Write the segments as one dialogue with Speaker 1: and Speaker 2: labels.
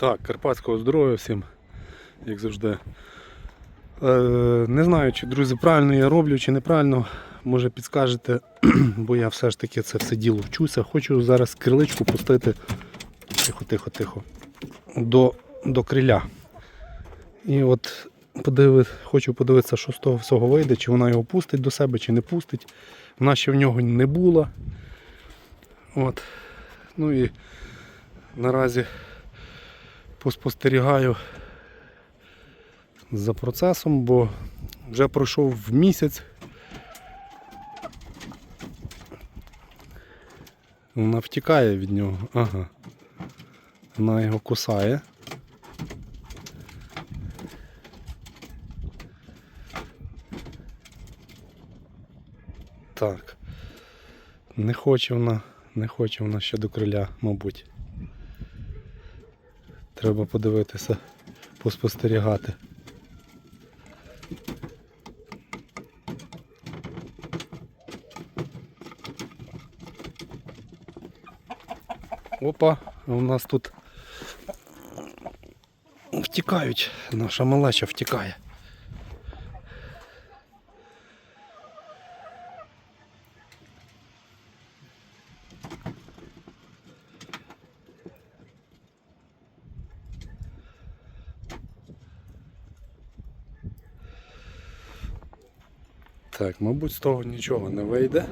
Speaker 1: Так, карпатського здоров'я всім, як завжди. Е, не знаю, чи друзі, правильно я роблю, чи неправильно. Може підскажете, бо я все ж таки це все діло вчуся. Хочу зараз криличку пустити тихо, тихо, тихо. До, до криля. І от подиви, хочу подивитися, що з того всього вийде, чи вона його пустить до себе, чи не пустить. Вона ще в нього не була. От. Ну і наразі поспостерігаю за процесом, бо вже пройшов місяць. Вона втікає від нього. Ага. Вона його кусає. Так. Не хоче вона, не хоче вона ще до криля, мабуть. Треба подивитися, поспостерігати. Опа, у нас тут втікають, наша малеча втікає. Так, мабуть, з того нічого не вийде.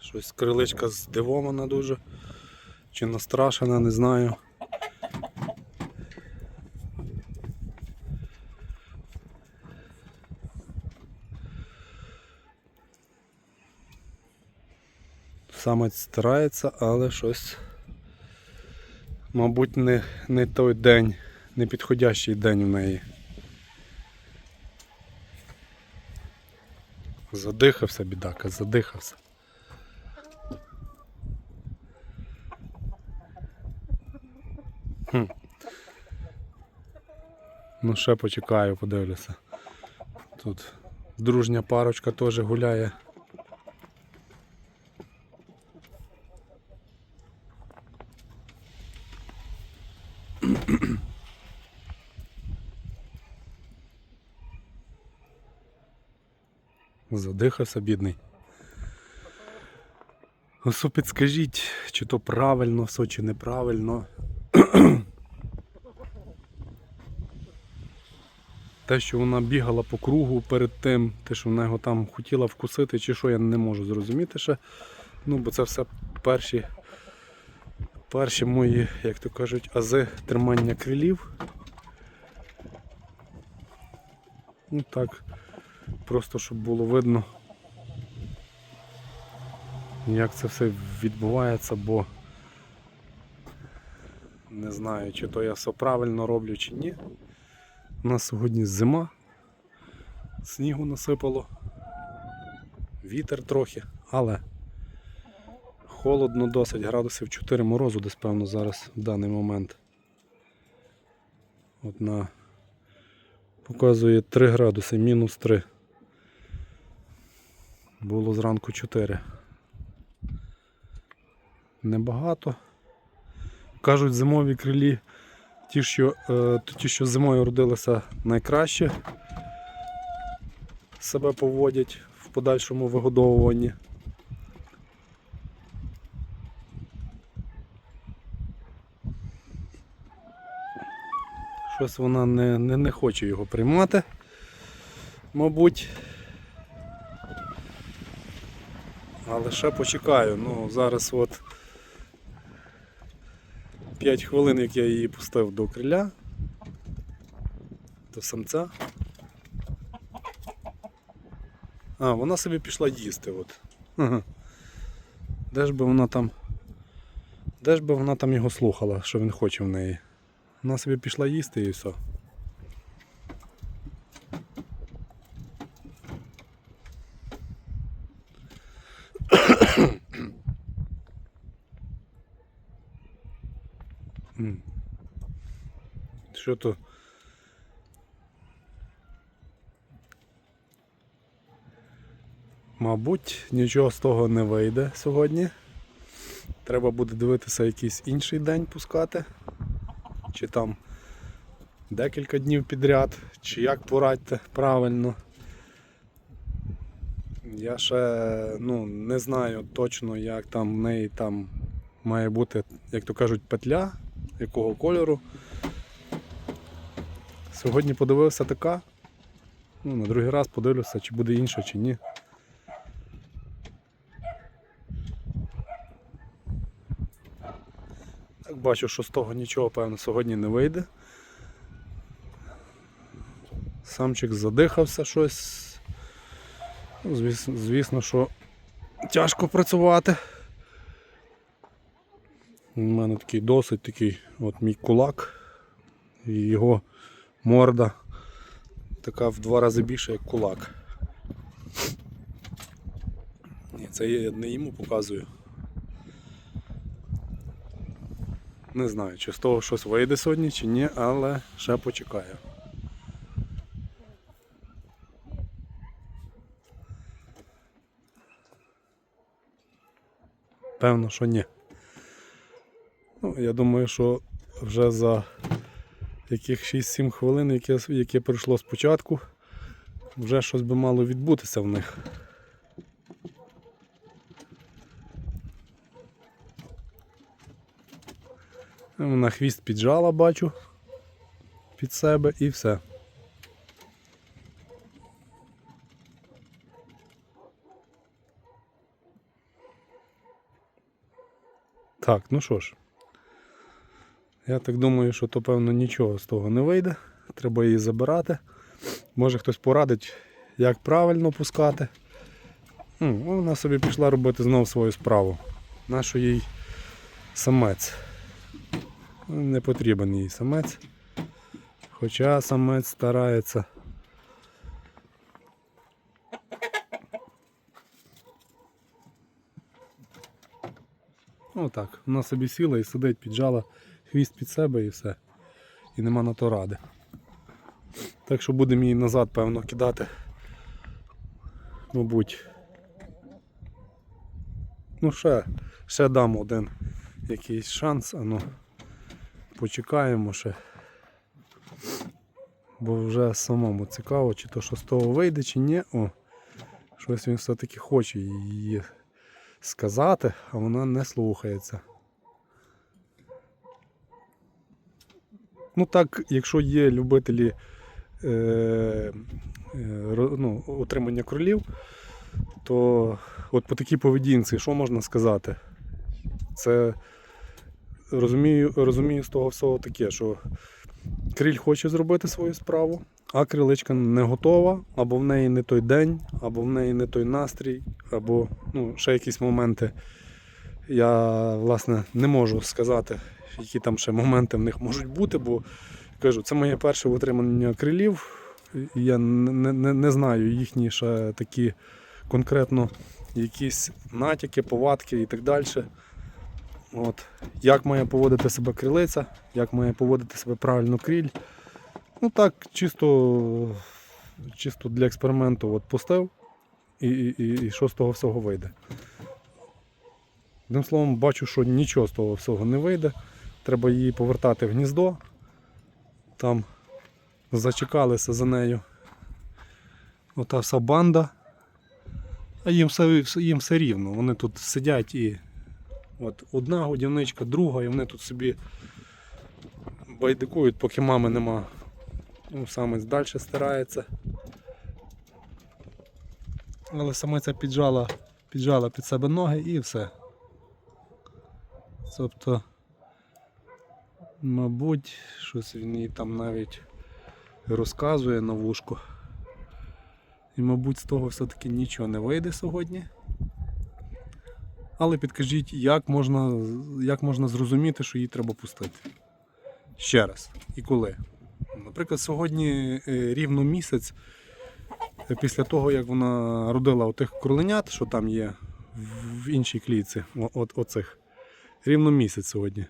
Speaker 1: Щось криличка здивована дуже. Чи настрашена, не знаю. Самець старається, але щось, мабуть, не, не той день, не підходящий день в неї. Задихався, бідака, задихався. Хм. Ну, ще почекаю, подивлюся. Тут дружня парочка теж гуляє. Задихався, бідний. Ось підскажіть, чи то правильно все, чи неправильно. Те, що вона бігала по кругу перед тим, те, що вона його там хотіла вкусити, чи що, я не можу зрозуміти ще. Ну, бо це все перші, перші мої, як то кажуть, ази тримання крилів. Ну так, просто щоб було видно, як це все відбувається, бо не знаю, чи то я все правильно роблю, чи ні. У нас сьогодні зима, снігу насипало, вітер трохи, але холодно досить, градусів 4 морозу десь певно зараз в даний момент. От на показує 3 градуси, мінус 3. Було зранку 4. Небагато. Кажуть, зимові крилі ті, що, е, ті, що зимою родилися найкраще, себе поводять в подальшому вигодовуванні. Щось вона не, не, не хоче його приймати, мабуть. Але ще почекаю. Ну, зараз от 5 хвилин, як я її пустив до криля, до самця. А, вона собі пішла їсти. От. Де ж би вона там. Де ж би вона там його слухала, що він хоче в неї? Вона собі пішла їсти і все. Що то? Мабуть, нічого з того не вийде сьогодні. Треба буде дивитися якийсь інший день пускати. Чи там декілька днів підряд, чи як порадьте правильно. Я ще ну, не знаю точно, як там в неї там має бути, як то кажуть, петля, якого кольору. Сьогодні подивився така. Ну, на другий раз подивлюся, чи буде інша, чи ні. Так бачу, що з того нічого, певно, сьогодні не вийде. Самчик задихався щось. Ну, Звісно, звісно, що тяжко працювати. У мене такий досить такий от мій кулак. І його морда така в два рази більше, як кулак. Це я не йому показую. Не знаю, чи з того щось вийде сьогодні, чи ні, але ще почекаю. Певно, що ні. Ну, я думаю, що вже за яких 6-7 хвилин, яке, яке пройшло спочатку, вже щось би мало відбутися в них. Вона хвіст піджала, бачу під себе і все. Так, ну що ж. Я так думаю, що то певно нічого з того не вийде. Треба її забирати. Може хтось порадить, як правильно пускати. М, Вона собі пішла робити знову свою справу. Нащо їй самець? Не потрібен їй самець. Хоча самець старається. Отак. Вона собі сіла і сидить, піджала хвіст під себе і все. І нема на то ради. Так що будемо її назад, певно, кидати. Мабуть. Ну ще, ще дам один якийсь шанс, а ну почекаємо ще. Бо вже самому цікаво, чи то що з того вийде, чи ні. О, щось він все-таки хоче її сказати, а вона не слухається. Ну так, якщо є любителі е, е, ну, утримання кролів, то от по такій поведінці, що можна сказати? Це розумію, розумію з того всього таке, що криль хоче зробити свою справу, а криличка не готова, або в неї не той день, або в неї не той настрій, або ну, ще якісь моменти. Я власне не можу сказати, які там ще моменти в них можуть бути, бо кажу, це моє перше утримання крилів. Я не, не, не знаю їхні ще такі конкретно якісь натяки, повадки і так далі. От. Як має поводити себе крилиця, як має поводити себе правильно кріль. Ну так, чисто, чисто для експерименту от пустив і, і, і, що з того всього вийде. Одним словом, бачу, що нічого з того всього не вийде. Треба її повертати в гніздо. Там зачекалися за нею. Ота вся банда. А їм все, їм все рівно. Вони тут сидять і от одна годівничка, друга, і вони тут собі байдикують, поки мами нема. Ну, самець далі старається. Але самиця піджала, піджала під себе ноги і все. Тобто, мабуть, щось він їй там навіть розказує на вушку. І, мабуть, з того все-таки нічого не вийде сьогодні. Але підкажіть, як можна, як можна зрозуміти, що її треба пустити? Ще раз. І коли? Наприклад, сьогодні е, рівно місяць е, після того, як вона родила отих кроленят, що там є в іншій клітці, от, оцих. Рівно місяць сьогодні.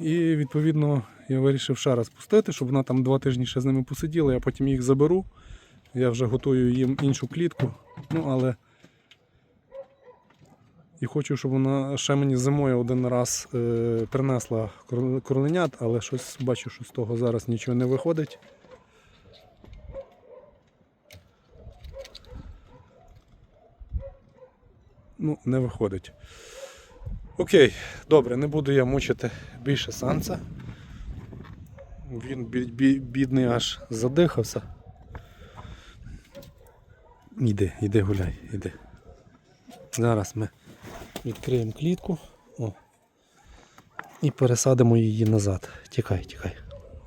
Speaker 1: І відповідно я вирішив ще раз пустити, щоб вона там два тижні ще з ними посиділа, я потім їх заберу. Я вже готую їм іншу клітку. Ну, але І хочу, щоб вона ще мені зимою один раз е, принесла кроленят, але щось бачу, що з того зараз нічого не виходить. Ну, не виходить. Окей, добре, не буду я мучити більше санса. Він бі- бі- бідний аж задихався. Іди, іди гуляй, іди. Зараз ми відкриємо клітку о, і пересадимо її назад. Тікай, тікай.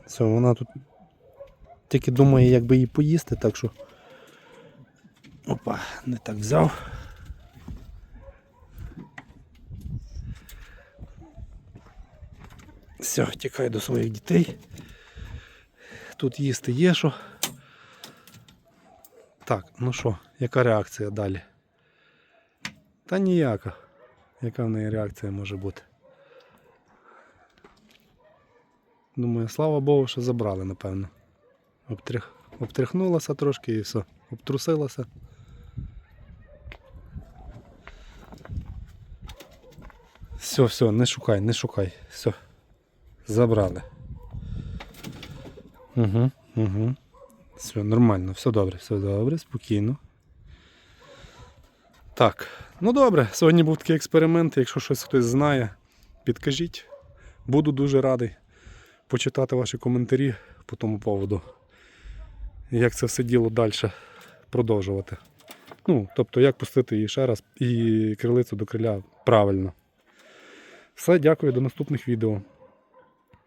Speaker 1: Все, вона тут тільки думає, як би її поїсти, так що. Опа, не так взяв. Все, тікай до своїх дітей. Тут їсти є що. Так, ну що, яка реакція далі? Та ніяка. Яка в неї реакція може бути? Думаю, слава Богу, що забрали, напевно. Обтрих... Обтряхнулася трошки і все. Обтрусилася. Все, все, не шукай, не шукай. Все. Забрали. Угу, угу. Все нормально, все добре, все добре, спокійно. Так, ну добре, сьогодні був такий експеримент. Якщо щось хтось знає, підкажіть. Буду дуже радий почитати ваші коментарі по тому поводу. Як це все діло далі продовжувати. Ну, тобто, як пустити її ще раз і крилицю до криля правильно. Все, дякую, до наступних відео.